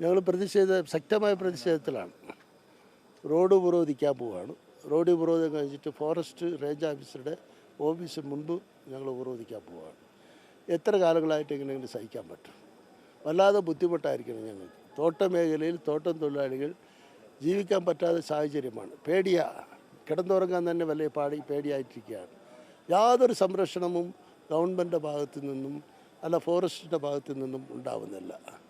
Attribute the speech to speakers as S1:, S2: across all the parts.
S1: ഞങ്ങൾ പ്രതിഷേധ ശക്തമായ പ്രതിഷേധത്തിലാണ്. റോഡ് ഉപരോധിക്കാൻ പോവുകയാണ് റോഡ് ഉപരോധം കഴിഞ്ഞിട്ട് ഫോറസ്റ്റ് റേഞ്ച് ഓഫീസറുടെ ഓഫീസ് മുൻപ് ഞങ്ങൾ ഉപരോധിക്കാൻ പോവുകയാണ് എത്ര കാലങ്ങളായിട്ട് ഇങ്ങനെ സഹിക്കാൻ പറ്റും? വല്ലാതെ ബുദ്ധിമുട്ടായിരിക്കണം ഞങ്ങൾക്ക്. തോട്ട മേഖലയിൽ തോട്ടം തൊഴിലാളികൾ ജീവിക്കാൻ പറ്റാത്ത സാഹചര്യമാണ്. പേടിയാ. കിടന്നുറങ്ങാൻ തന്നെ വലിയ പാടി പേടിയായിട്ടിരിക്കുകയാണ്. യാതൊരു സംരക്ഷണവും ഗവൺമെന്റിന്റെ ഭാഗത്തു നിന്നും അല്ല ഫോറസ്റ്റിന്റെ ഭാഗത്തു നിന്നും ഉണ്ടാവുന്നില്ല.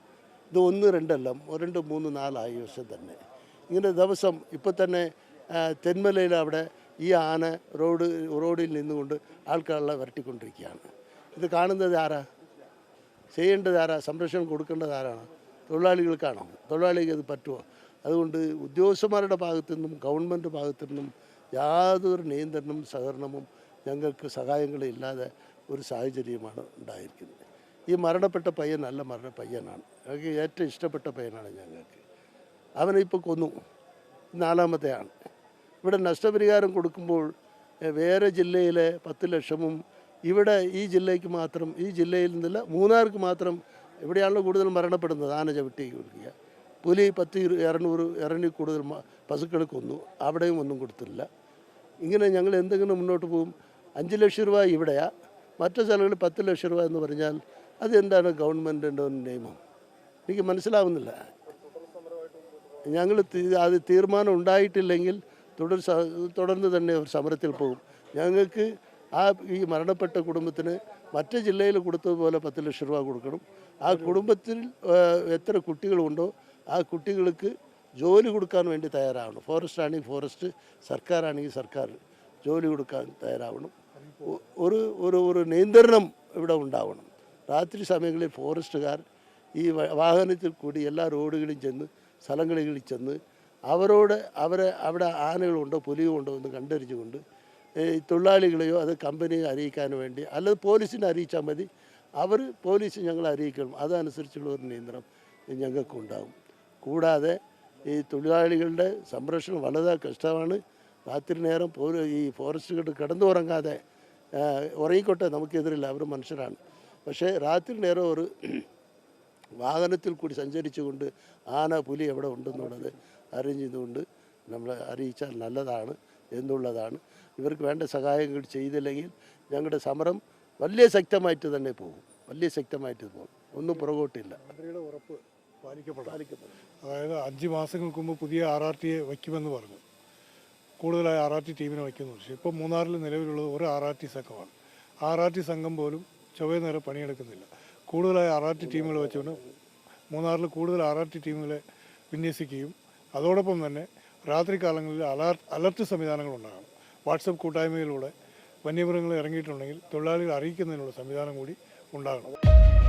S1: ഇത് ഒന്ന് രണ്ടല്ല രണ്ട് മൂന്ന് നാലായി വർഷം തന്നെ. ഇങ്ങനെ ദിവസം ഇപ്പം തന്നെ തെന്മലയിൽ അവിടെ ഈ ആന റോഡ് റോഡിൽ നിന്നുകൊണ്ട് ആൾക്കാരെ വരട്ടിക്കൊണ്ടിരിക്കുകയാണ്. ഇത് കാണുന്നത് ആരാ? ചെയ്യേണ്ടത് ആരാ? സംരക്ഷണം കൊടുക്കേണ്ടത് ആരാണ്? തൊഴിലാളികൾക്കാണോ? തൊഴിലാളികൾ അത് പറ്റുമോ? അതുകൊണ്ട് ഉദ്യോഗസ്ഥന്മാരുടെ ഭാഗത്തു നിന്നും ഗവൺമെന്റ് ഭാഗത്തു നിന്നും യാതൊരു നിയന്ത്രണവും സഹകരണവും ഞങ്ങൾക്ക് സഹായങ്ങളും ഇല്ലാതെ ഒരു സാഹചര്യമാണ് ഉണ്ടായിരിക്കുന്നത്. ഈ മരണപ്പെട്ട പയ്യൻ നല്ല മരണ പയ്യനാണ്. ഞങ്ങൾക്ക് ഏറ്റവും ഇഷ്ടപ്പെട്ട പയ്യനാണ് ഞങ്ങൾക്ക്. അവനെ ഇപ്പോൾ കൊന്നു. നാലാമത്തെയാണ് ഇവിടെ നഷ്ടപരിഹാരം കൊടുക്കുമ്പോൾ വേറെ ജില്ലയിലെ പത്ത് ലക്ഷവും ഇവിടെ ഈ ജില്ലയ്ക്ക് മാത്രം ഈ ജില്ലയിൽ നിന്നില്ല മൂന്നാർക്ക് മാത്രം ഇവിടെയാണല്ലോ കൂടുതൽ മരണപ്പെടുന്നത്. ആന ചവിട്ടി കൊടുക്കുക. പുലി പത്ത് ഇരുന്നൂറ് ഇറങ്ങി കൂടുതൽ പശുക്കൾ കൊന്നു. അവിടെയും ഒന്നും കൊടുത്തില്ല. ഇങ്ങനെ ഞങ്ങൾ എന്തെങ്കിലും മുന്നോട്ട് പോകും. അഞ്ച് ലക്ഷം രൂപ ഇവിടെയാ. മറ്റു സ്ഥലങ്ങളിൽ പത്ത് ലക്ഷം രൂപ എന്ന് പറഞ്ഞാൽ അതെന്താണ് ഗവൺമെന്റിന്റെ ഒരു നിയമം? എനിക്ക് മനസ്സിലാവുന്നില്ല. ഞങ്ങൾ അത് തീരുമാനം ഉണ്ടായിട്ടില്ലെങ്കിൽ തുടർ തുടർന്ന് തന്നെ ഒരു സമരത്തിൽ പോകും. ഞങ്ങൾക്ക് ആ ഈ മരണപ്പെട്ട കുടുംബത്തിന് മറ്റ് ജില്ലയിൽ കൊടുത്തതുപോലെ പത്ത് ലക്ഷം രൂപ കൊടുക്കണം. ആ കുടുംബത്തിൽ എത്ര കുട്ടികളുണ്ടോ ആ കുട്ടികൾക്ക് ജോലി കൊടുക്കാൻ വേണ്ടി തയ്യാറാവണം. ഫോറസ്റ്റ് ആണെങ്കിൽ ഫോറസ്റ്റ് സർക്കാരാണെങ്കിൽ സർക്കാർ ജോലി കൊടുക്കാൻ തയ്യാറാവണം. ഒരു ഒരു ഒരു നിയന്ത്രണം ഇവിടെ ഉണ്ടാവണം. രാത്രി സമയങ്ങളിൽ ഫോറസ്റ്റുകാർ ഈ വാഹനത്തിൽ കൂടി എല്ലാ റോഡുകളിലും ചെന്ന് സ്ഥലങ്ങളിൽ ചെന്ന് അവരോട് അവരെ അവിടെ ആനകളുണ്ടോ പുലിയുണ്ടോ എന്ന് കണ്ടറിഞ്ഞുകൊണ്ട് തൊഴിലാളികളെയോ അത് കമ്പനിയെ അറിയിക്കാൻ വേണ്ടി അല്ലെങ്കിൽ പോലീസിനെ അറിയിച്ചാൽ മതി. അവർ പോലീസ് ഞങ്ങളെ അറിയിക്കണം. അതനുസരിച്ചുള്ള ഒരു നിയന്ത്രണം ഞങ്ങൾക്കുണ്ടാകും. കൂടാതെ ഈ തൊഴിലാളികളുടെ സംരക്ഷണം വളരെ കഷ്ടമാണ്. രാത്രി നേരം ഈ ഫോറസ്റ്റുകൾ കിടന്നുറങ്ങാതെ ഉറങ്ങിക്കോട്ടെ നമുക്കെതിരില്ല. അവർ മനുഷ്യരാണ്. പക്ഷേ രാത്രി നേരം ഒരു വാഹനത്തിൽ കൂടി സഞ്ചരിച്ചുകൊണ്ട് ആന പുലി എവിടെ ഉണ്ടെന്നുള്ളത് അറിഞ്ഞതുകൊണ്ട് നമ്മൾ അറിയിച്ചാൽ നല്ലതാണ് എന്നുള്ളതാണ്. ഇവർക്ക് വേണ്ട സഹായങ്ങൾ ചെയ്തില്ലെങ്കിൽ ഞങ്ങളുടെ സമരം വലിയ ശക്തമായിട്ട് തന്നെ പോകും. വലിയ ശക്തമായിട്ട് പോകും. ഒന്നും പുറകോട്ടില്ല.
S2: ഉറപ്പ് പാലിക്കപ്പെടും അതായത് അഞ്ച് മാസങ്ങൾക്ക് മുമ്പ് പുതിയ ആർ ആർ ടിയെ വയ്ക്കുമെന്ന് പറഞ്ഞു. കൂടുതലായി ആർ ആർ ടി ടീമിനെ വയ്ക്കുന്നു. പക്ഷേ ഇപ്പോൾ മൂന്നാറിൽ നിലവിലുള്ളത് ഒരു ആർ ആർ ടി സംഘമാണ്. ആർ ആർ ടി സംഘം പോലും ചൊവ്വ നേരെ പണിയെടുക്കുന്നില്ല. കൂടുതലായി ആർ ടീമുകൾ വെച്ചുകൊണ്ട് മൂന്നാറിൽ കൂടുതൽ ആർ ടീമുകളെ വിന്യസിക്കുകയും അതോടൊപ്പം തന്നെ രാത്രി കാലങ്ങളിൽ അലർട്ട് അലർട്ട് സംവിധാനങ്ങൾ ഉണ്ടാകണം വാട്സപ്പ് കൂട്ടായ്മയിലൂടെ വന്യമൃഗങ്ങൾ ഇറങ്ങിയിട്ടുണ്ടെങ്കിൽ തൊഴിലാളികൾ അറിയിക്കുന്നതിനുള്ള സംവിധാനം കൂടി ഉണ്ടാകണം.